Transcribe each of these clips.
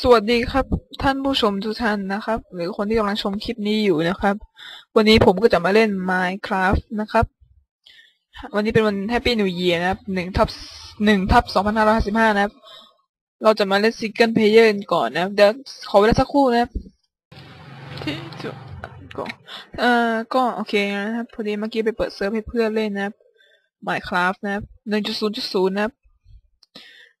สวัสดีครับ ท่านผู้ชมทุกท่านนะครับ หรือคนที่กำลังชมคลิปนี้อยู่นะครับ วันนี้ผมก็จะมาเล่น Minecraft นะครับ วันนี้เป็นวัน Happy New Year นะครับหนึ่งทับหนึ่งทับสองพันห้าร้อยห้าสิบห้านะครับ เราจะมาเล่นซิงเกิลเพลเยอร์ก่อนนะครับเดี๋ยวขอเวลาสักครู่นะครับที่จะก็เอ่อก็โอเคนะครับ พอดีเมื่อกี้ไปเปิดเซิร์ฟให้เพื่อนเล่นนะครับ Minecraft นะครับหนึ่งจุดศูนย์จุดศูนย์นะครับ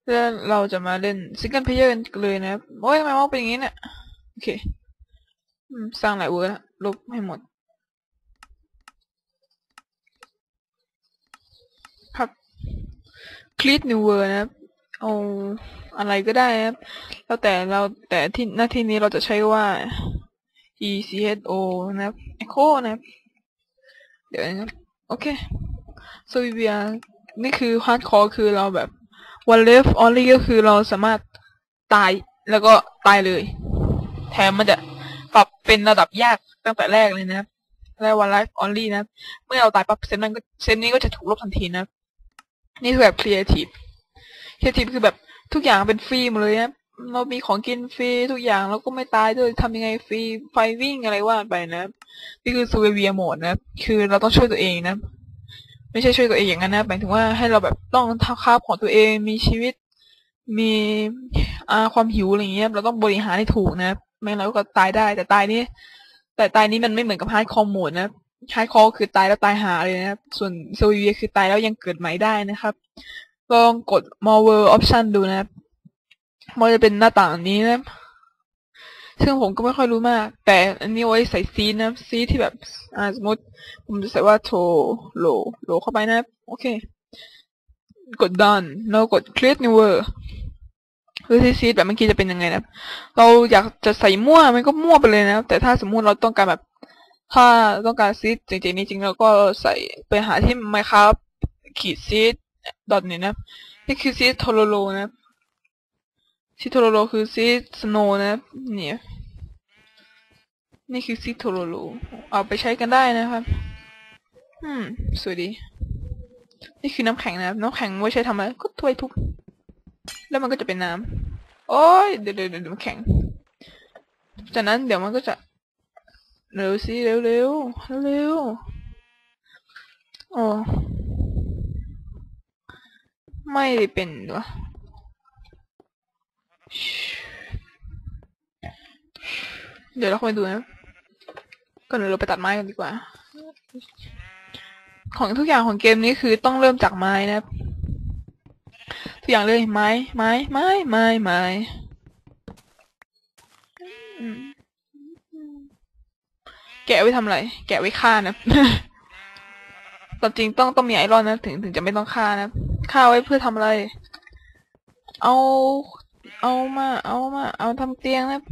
แล้วเราจะมาเล่นซิงเกิลเพลเยอร์กันเลยนะครับโอ้ยทำไมว่าเป็นอย่างนี้เนี่ยโอเคสร้างหลายเวอร์ละลบให้หมดครับคลิกนิวเวอร์นะครับเอาอะไรก็ได้นะครับแล้วแต่เราแต่ที่หน้าที่นี้เราจะใช้ว่า e c h o นะครับ echo นะครับเดี๋ยวนะครับโอเค so we are นี่คือ hardcore คือเราแบบ one life only ก็คือเราสามารถตายแล้วก็ตายเลย แถมมันจะปรับเป็นระดับยากตั้งแต่แรกเลยนะครับและ one life only นะ เมื่อเราตายปั๊บเซนนั้นก็เซนนี้ก็จะถูกลบทันทีนะ นี่คือแบบ creative creative คือแบบทุกอย่างเป็นฟรีหมดเลยนะเรามีของกินฟรีทุกอย่างเราก็ไม่ตายด้วยทำยังไงฟรีไฟวิ่งอะไรว่าไปนะ นี่คือ survival mode นะ คือเราต้องช่วยตัวเองนะ ไม่ใช่ช่วยตัวเองอย่างนั้นนะหมายถึงว่าให้เราแบบต้องท้าคาบของตัวเองมีชีวิต มีอาความหิวอะไรอย่างเงี้ย เราต้องบริหารให้ถูกนะไม่งั้นเราก็ตายได้ แต่ตายนี่แต่ตายนี้มันไม่เหมือนกับฮาร์ดคอร์โหมดนะฮาร์ดคอร์คือตายแล้วตายหาเลยนะครับส่วนโซเวียคือตายแล้วยังเกิดใหม่ได้นะครับลองกด more world option ดูนะครับมันจะเป็นหน้าต่างนี้นะ ซึ่งผมก็ไม่ค่อยรู้มาก แต่อันนี้ไว้ใส่ซีดนะซีดที่แบบสมมติ ผมจะใส่ว่าโทโลโลเข้าไปนะ โอเค กด done แล้วกด create new word คือที่ซีดแบบเมื่อกี้จะเป็นยังไงนะ เราอยากจะใส่มั่วมันก็มั่วไปเลยนะ แต่ถ้าสมมุติเราต้องการแบบ ถ้าต้องการซีดจริงๆนี่จริงเราก็ใส่ไปหาที่ Minecraft ขีดซีดดอทเนี่ยนะ นี่คือซีดโทโลโลนะซีดโทโลโลคือซีดสโนนะ เนี่ย นี่คือซีดโทโลโลเอาไปใช้กันได้นะครับ อืม สวยดี นี่คือน้ำแข็งนะครับน้ำแข็งไว้ใช้ทำอะไร ก็ถ้วยทุบแล้วมันก็จะเป็นน้ำโอ้ยเดี๋ยวเดี๋ยวเดี๋ยวมันแข็ง จากนั้นเดี๋ยวมันก็จะ เร็วสิเร็วเร็วเร็วโอ้ไม่ได้เป็นวะเดี๋ยวเราค่อยดูนะ ก่อนเราไปตัดไม้กันดีกว่า ของทุกอย่างของเกมนี้คือต้องเริ่มจากไม้นะครับ ทุกอย่างเลยไม้ ไม้ ไม้ ไม้ ไม้อืมแกะไว้ทำอะไร แกะไว้ฆ่านะตามจริงต้องต้องมีไอรอนนะถึงถึงจะไม่ต้องฆ่านะฆ่าไว้เพื่อทำอะไร เอา เอามา เอามา เอาทำเตียงนะ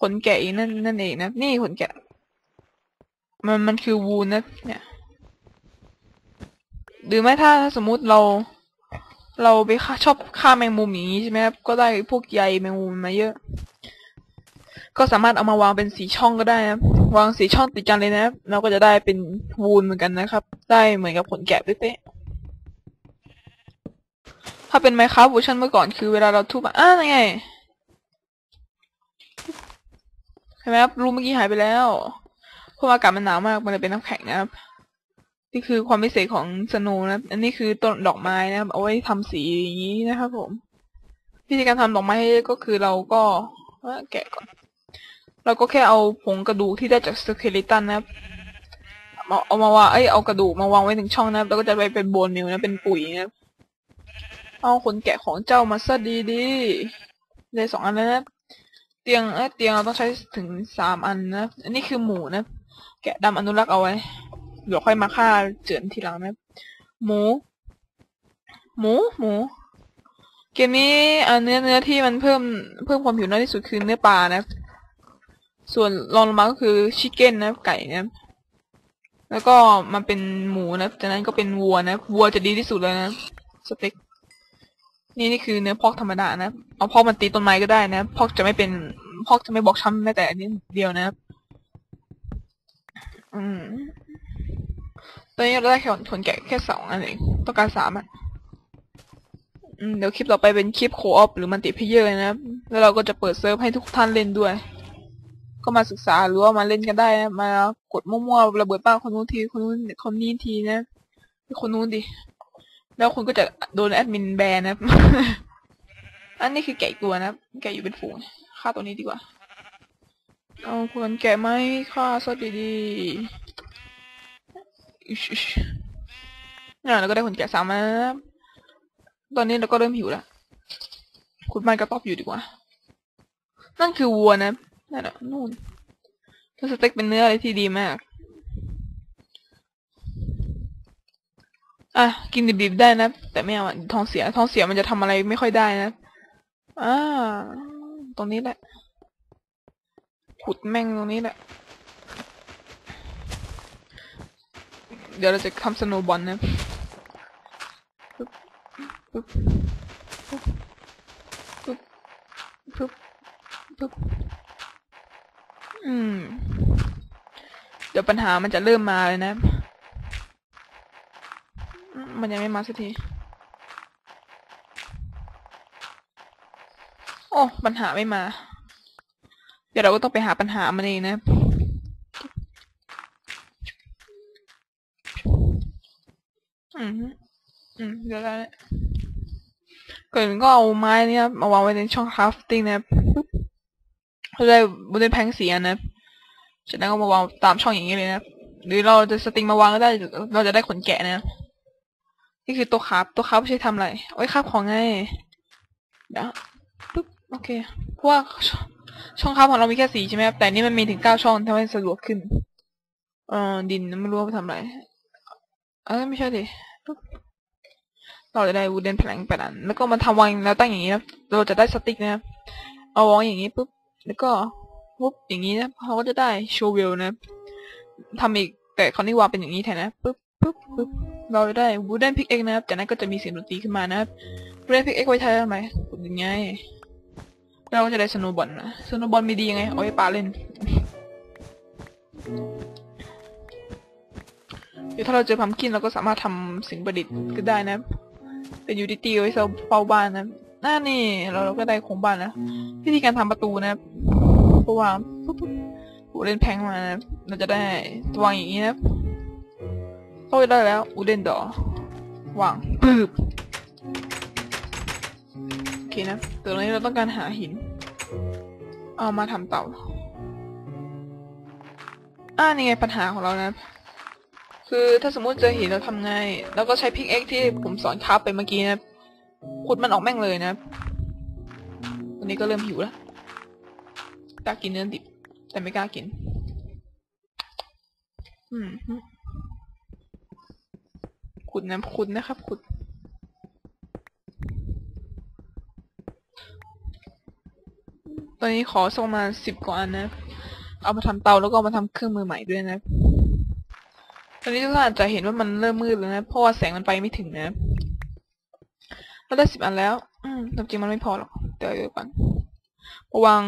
ขนแกะอีกนั่นนั่นเองนะ นี่ขนแกะ มันมันคือวูนนะเนี่ย หรือไม่ถ้าสมมุติเรา เราไปชอบฆ่าแมงมุมอย่างนี้ใช่ไหมครับ ก็ได้พวกใยแมงมุมมาเยอะ ก็สามารถเอามาวางเป็นสีช่องก็ได้นะครับวางสีช่องติดกันเลยนะครับเราก็จะได้เป็นวูนเหมือนกันนะครับ ได้เหมือนกับขนแกะเป๊ะถ้าเป็นไมค์ครับเวอร์ชันเมื่อก่อนคือเวลาเราทุบอะไงเห็นไหมครับรูเมื่อกี้หายไปแล้ว ราะว่าอากาศมันหนาวมาก มันเลยเป็นน้ำแข็งนะครับ นี่คือความพิเศษของสโนนะ อันนี้คือต้นดอกไม้นะครับ เอาไว้ทำสีอย่างนี้นะครับผม วิธีการทำดอกไม้ก็คือเราก็แกะก่อน เราก็แค่เอาผงกระดูกที่ได้จากสเคเลตันนะครับ เอาเอามาวางเอ้ย เอากระดูกมาวางไว้หนึ่งช่องนะครับ แล้วก็จะไปเป็นโบนมิวนะ เป็นปุ๋ยนะครับ เอาขนแกะของเจ้ามาซะดีดีเลยสองอันแล้วนะเตียง เอ้ย เตียงเราต้องใช้ถึงสามอันนะ อันนี้คือหมูนะ แกะดำอนุรักษ์เอาไว้ เดี๋ยวค่อยมาฆ่าเจือนทีหลังนะหมู หมู หมู เกมนี้อันเนื้อเนื้อที่มันเพิ่มเพิ่มความผิวน้อยที่สุดคือเนื้อปลานะ ส่วนรองลงมาก็คือชิคเก้นนะไก่นะ แล้วก็มาเป็นหมูนะ จากนั้นก็เป็นวัวนะ วัวจะดีที่สุดเลยนะ สเต็ก นี่นี่คือเนื้อพอกธรรมดานะ เอาพอกมันตีต้นไม้ก็ได้นะ พอกจะไม่เป็นพอกจะไม่บอกช้ำแม้แต่อันนี้เดียวนะครับ อืม ตอนนี้เราได้แค่ขนแกะแค่สองอันเองต้องการสามอะอืมเดี๋ยวคลิปต่อไปเป็นคลิปโคออฟหรือมันติเพเยอร์นะครับแล้วเราก็จะเปิดเซิร์ฟให้ทุกท่านเล่นด้วย ก็มาศึกษาหรือว่ามาเล่นกันได้นะมากดมั่วๆระเบิดป้าคนนู้นทีคนนู้นคนนี้ทีนะคนนู้นดิแล้วคุณก็จะโดนแอดมินแบนนะอันนี้คือแกะอีกตัวนะครับแกะอยู่เป็นฝูงฆ่าตัวนี้ดีกว่า เอาควรแกะไหมฆ่าซะดีๆอิชๆอ่าแล้วก็ได้คนแกะสามมานะครับตอนนี้เราก็เริ่มหิวแล้วคุณมันกระต๊อบอยู่ดีกว่า นั่นคือวัวนะนั่นน่ะนู่นแล้วสเต็กเป็นเนื้ออะไรที่ดีมาก อะ กินดิบๆได้นะ แต่ไม่เอาท้องเสียท้องเสียมันจะทำอะไรไม่ค่อยได้นะ อ่า ตรงนี้แหละ ขุดแม่งตรงนี้แหละ เดี๋ยวเราจะทำสโนบอลนะปึ๊บปึ๊บปึ๊บปึ๊บปึ๊บอืม เดี๋ยวปัญหามันจะเริ่มมาเลยนะ มันยังไม่มาสักที โอ้ ปัญหาไม่มา เดี๋ยวเราก็ต้องไปหาปัญหามันเองนะ อืมอืมเดี๋ยวแล้วเนี่ยก่อนอื่นก็เอาไม้เนี่ยมาวางไว้ในช่องคราฟติ้งนะครับเราได้บนเป็นแพงสีอันะครับจากนั้นก็มาวางตามช่องอย่างนี้เลยนะหรือเราจะสติงมาวางก็ได้ เราจะได้ขนแกะนะ นี่คือตัวคราฟตัวคราฟใช้ทำอะไร โอ้ยคราฟของไงเดี๋ยวปึ๊บโอเค เพราะว่า ช่องคราฟของเรามีแค่สีใช่ไหมครับแต่นี่มันมีถึงเก้าช่องทำให้สะดวกขึ้น เออดินไม่รู้ว่าไปทำอะไรเออไม่ใช่ดิเราจะได้วูดเดนแผงแปดอันแล้วก็มาทำวางแล้วตั้งอย่างนี้นะเราจะได้สติ๊กนะครับเอาวางอย่างนี้ปุ๊บแล้วก็ปุ๊บอย่างนี้นะเขาก็จะได้โชว์วิลนะทำอีกแต่คราวนี้วางเป็นอย่างนี้แทนนะปุ๊บปุ๊บปุ๊บเราจะได้วูดเดนพิกเอ็กนะครับจากนั้นก็จะมีเสียงดนตรีขึ้นมานะครับวูดเดนพิกเอ็กไว้ใช้ทำไมขุดยังไง เราก็จะได้สโนว์บอลนะสโนว์บอลมีดียังไง เอาไว้ปาเล่น เดี๋ยวถ้าเราเจอพัมกินเราก็สามารถทำสิ่งประดิษฐ์ก็ได้นะเป็นยูนิตี้ไว้เฝ้าบ้านนะน่านี่เราเราก็ได้โครงบ้านนะวิธีการทำประตูนะเพราะว่าปุ๊บปุ๊บอูเดนแพงมานะเราจะได้วางอย่างนี้นะก็ได้แล้วอูเดนดอวางปึ๊บโอเคนะ ตอนนี้เราต้องการหาหิน เอามาทำเต่าอ่านี่ไงปัญหาของเรานะ คือถ้าสมมุติเจอหินเราทำไง แล้วก็ใช้พิกเอ็กที่ผมสอนคราฟไปเมื่อกี้นะขุดมันออกแม่งเลยนะวันนี้ก็เริ่มหิวแล้วกล้ากินเนื้อดิบ แต่ไม่กล้ากิน อืมขุดนะขุดนะครับขุด ตอนนี้ขอส่งมาสิบกว่าอันนะ เอามาทำเตาแล้วก็ามาทำเครื่องมือใหม่ด้วยนะ ตอนนี้ทุกท่านอาจจะเห็นว่ามันเริ่มมืดแล้วนะ เพราะว่าแสงมันไปไม่ถึงนะเราได้สิบอันแล้ว อืมจริงๆมันไม่พอหรอกเดี๋ยวเดี๋ยวก่อนวาง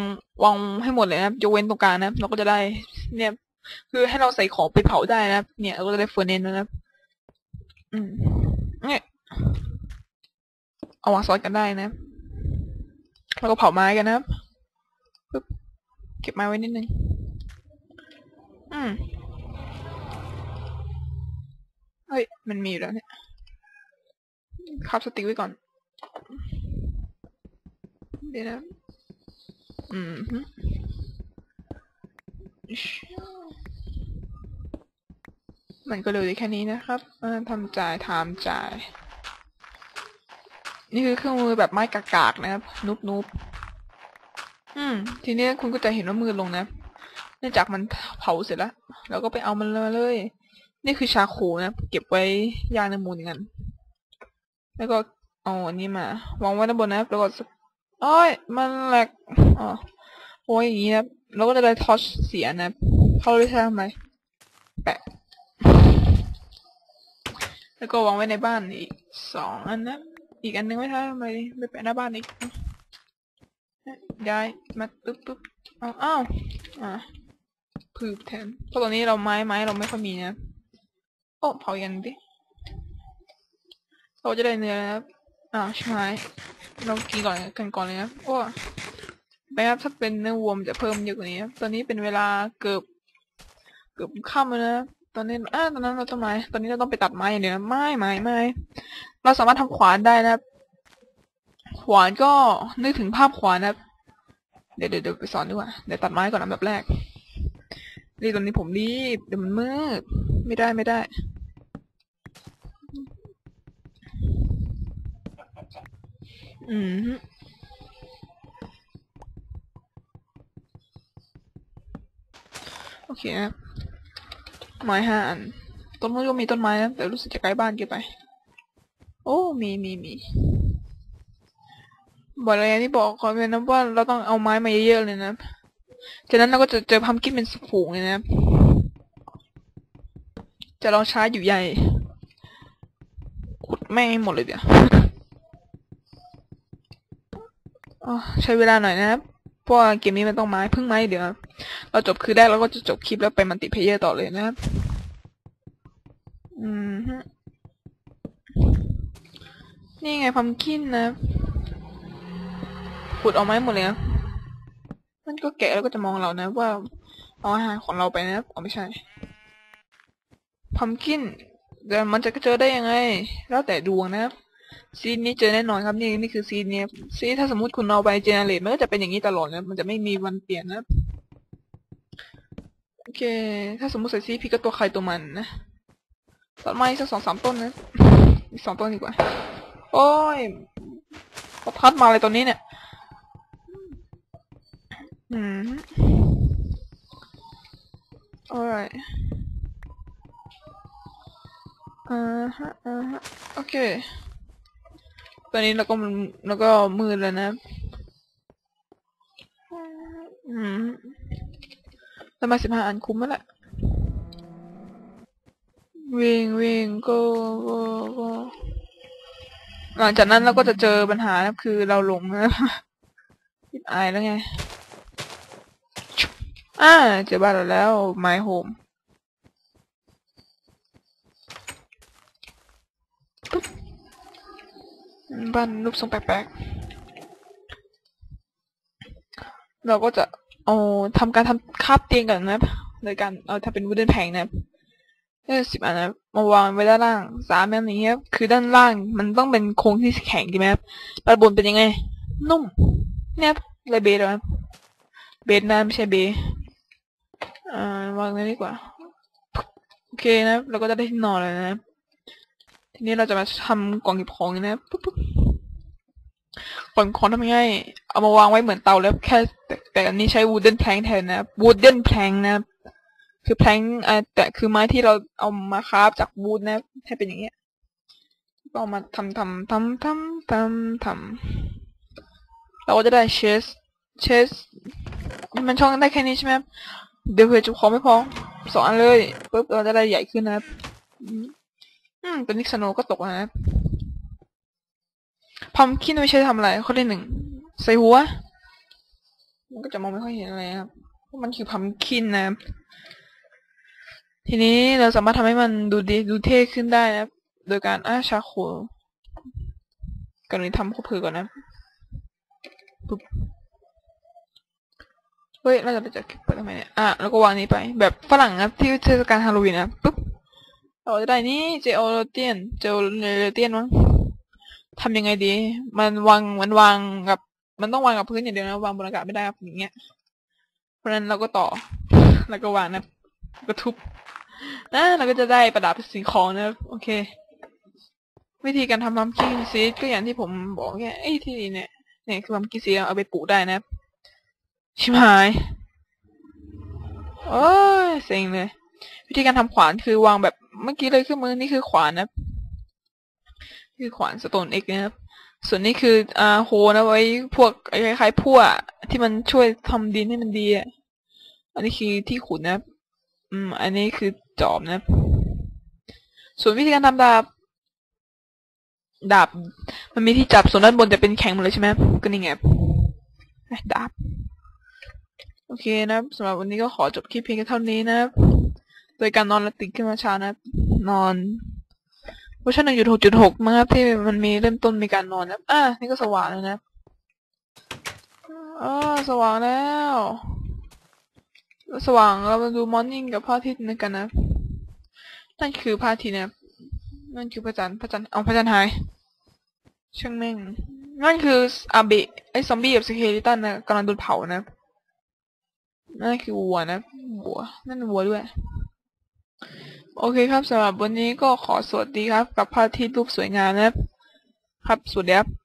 วางให้หมดเลยนะยกเว้นตรงกลางนะ เราก็จะได้ เนี่ย คือให้เราใส่ของไปเผาได้นะ เนี่ยเราก็จะได้เฟอร์เนนแล้วนะอืมเนี่ยเอาวางซอนกันได้นะ แล้วก็เผาไม้กันนะปึ๊บ เก็บม้ไว้นิดนึง อืม เฮ้ย มันมีอยู่แล้วเนี่ยคับสติ๊กไว้ก่อน เดี๋ยวนะ อืมมันก็เลยแค่นี้นะครับทำจ่ายทำจ่าย นี่คือเครื่องมือแบบไม้กากๆนะครับ นุบนุบ อืม ทีนี้คุณก็จะเห็นว่ามือลงนะ เนื่องจากมันเผาเสร็จแล้ว เราก็ไปเอามันมาเลย นี่คือชาโคนะ เก็บไว้ย่างในมูลกัน แล้วก็เอาอันนี้มาวางไว้ด้านบนนะแล้วก็อ้ยมันแหลกอ๋อโอ้ยอย่างนี้นะเราก็จะได้ทอชเสียนะเขาเลยใช้ทำไมแปะ แล้วก็วางไว้ในบ้านอีกสองอันนะ อีกอันนึงไว้ทำไมไม่แปะหน้าบ้านอีก ย้ายมาปึ๊บปึ๊บอ้าวอ้าวอ่าพืบแทนเพราะตอนนี้เราไม้ไม้เราไม่ค่อยมีนะโอ้เผายันดิเราจะได้เนื้อนะครับอ้าวใช่ไหมเรากินก่อนกันก่อนเลยนะโอ้ไปครับถ้าเป็นเนื้อวัวมันจะเพิ่มเยอะกว่านี้ตอนนี้เป็นเวลาเกือบเกือบค่ำแล้วนะตอนนี้อ่าตอนนั้นเราต้นไม้ตอนนี้เราต้องไปตัดไม้อย่างเดียวนะไม่ไม่ไม่เราสามารถทำขวานได้นะครับ ขวานก็นึกถึงภาพขวานนะครับ เดี๋ยวเดี๋ยวไปสอนดีกว่า เดี๋ยวตัดไม้ก่อนอันดับแรก นี่ตอนนี้ผมรีบเดี๋ยวมันมืด ไม่ได้ไม่ได้ อืมโอเคนะไม้ห้าอัน ต้นไม้ก็มีต้นไม้นะแต่รู้สึกจะใกล้บ้านเกินไป โอ้ มีมีมี บอกอะไรที่บอกขอเป็นนะว่าเราต้องเอาไม้มาเยอะๆเลยนะ จากนั้นเราก็จะเจอพัมกินเป็นฝูงเลยนะ จะลองช้าอยู่ใหญ่ ขุดแม่งให้หมดเลยเดี๋ยวใช้เวลาหน่อยนะครับเพราะเกมนี้มันต้องไม้พึ่งไม้เดี๋ยวเราจบคือได้เราก็จะจบคลิปแล้วไปมันติเพเยอร์ต่อเลยนะครับ อืมนี่ไงพัมกินนะ ขุดออกมาให้หมดเลยนะมันก็แกะแล้วก็จะมองเรานะว่าเอาอาหารของเราไปนะอ๋อไม่ใช่พัมกินแต่มันจะเจอได้ยังไง แล้วแต่ดวงนะครับซีนนี้เจอแน่นอนครับนี่นี่คือซีนเนี้ยซีถ้าสมมติคุณเอาไปเจเนเรตมันก็จะเป็นอย่างนี้ตลอดนะมันจะไม่มีวันเปลี่ยนนะโอเค ถ้าสมมติใส่ซีพี่ก็ตัวใครตัวมันนะตัดไม้สักสองสามต้นนะอีกสองต้นดีกว่า โอ้ยประทัดมาอะไรตอนนี้เนี่ย อืม alright อ่าฮะอ่าฮะโอเค ตอนนี้เราก็เราก็มืดแล้วนะอืมประมาณสิบห้าอันคุ้มแล้วแหละวิ่งวิ่งก็ก็ก็หลังจากนั้นเราก็จะเจอปัญหานะคือเราหลงนะยิบอายแล้วไง อ่าเจอบ้านเราแล้ว my home บ้านรูปทรงแปลกๆ เราก็จะเอาทำการทำคาบเตียงกันนะโดยการเอาถ้าเป็นวูดเดนแผงนะเออสิบอันนะมาวางไว้ด้านล่างสามแบบนี้ครับคือด้านล่างมันต้องเป็นโครงที่แข็งใช่ไหมครับด้านบนเป็นยังไง นุ่มเนี่ยเลยเบสแล้วเบสนะไม่ใช่เบส อ่าวางเลยดีกว่า โอเคนะเราก็จะได้ที่นอนเลยนะ ทีนี้เราจะมาทำกล่องเก็บของนะปุ๊บปุ๊บกล่องของทำยังไงเอามาวางไว้เหมือนเตาแล้วแค่แต่แต่อันนี้ใช้ wooden plank แทนนะ wooden plank นะ คือ plank อ่าแต่คือไม้ที่เราเอามาคราฟจาก wood นะให้เป็นอย่างเงี้ยก็เอามาทำทำทำทำทำทำเราก็จะได้ chest chest มันช่องได้แค่นี้ใช่ไหม เดี๋ยวเผื่อจุของไม่พอสองอันเลยปุ๊บเราจะได้ใหญ่ขึ้นนะครับอืมตอนนี้สโนก็ตกแล้วนะพัมคินไม่ใช่ทำอะไรข้อที่หนึ่งใส่หัว มันก็จะมองไม่ค่อยเห็นอะไรครับเพราะมันคือพัมคินนะทีนี้เราสามารถทำให้มันดูดีดูเท่ขึ้นได้นะโดยการอ้าชาโคก่อนนี้ทำข้อพือก่อนนะปุ๊บ เฮ้ยเราจะไปจัดเปิดทำไมเนี่ย อะแล้วก็วางนี้ไป แบบฝรั่งนะที่เทศกาลฮาโลวีนนะปุ๊บเราจะได้นี่เจโอโรเตียนเจโอโรเตียนมั้งทำยังไงดี มันวางมันวางกับ มันต้องวางกับพื้นอย่างเดียวนะวางบนอากาศไม่ได้ครับอย่างเงี้ย เพราะฉะนั้นเราก็ต่อ แล้วก็วางนะก็ทุบนะเราก็จะได้ประดับสิ่งของนะโอเค วิธีการทำมัมกี้ซีดก็อย่างที่ผมบอกแค่ไอ้ที่เนี่ยเนี่ยคือมัมกี้ซีดเอาไปปลูกได้นะ ชิมหาย โอ้ยเซ็งเลย วิธีการทำขวานคือวางแบบเมื่อกี้เลยคือมือนี่คือขวานนะคือขวานสโตนเอ็กนะครับ ส่วนนี้คืออ่าโฮนะไว้พวกคล้ายๆพวกที่มันช่วยทำดินให้มันดีอะอันนี้คือที่ขุดนะอืม อันนี้คือจอบนะ ส่วนวิธีการทำดาบ ดาบ มันมีที่จับส่วนด้านบนจะเป็นแข็งหมดเลยใช่ไหมก็นี่ไงดาบ อเคนะสำหรับวันนี้ก็ขอจบคลิปเพียงแค่เท่านี้นะโดยการนอนและตื่นขึ้นมาเช้านะนอนเวอร์ชันหนึ่งจุดหกจุดหกมั้งครับที่มันมีเริ่มต้นมีการนอนนะครับอะนี่ก็สว่างแล้วนะอ๋อสว่างแล้ว สว่างเรามาดูมอร์นิ่งกับพระอาทิตย์นึงกันนะนั่นคือพระอาทิตย์นะครับนั่นคือพระจันทร์พระจันทร์เอาพระจันทร์หายช่างแม่งนั่นคืออาเบะไอ้ซอมบี้กับสเคลิตันนะกำลังโดนเผานะ นั่นคือวัวนะวัวนั่นวัวด้วย โอเคครับสำหรับวันนี้ก็ขอสวัสดีครับ กับพระอาทิตย์รูปสวยงามนะครับ ครับสวัสดีครับ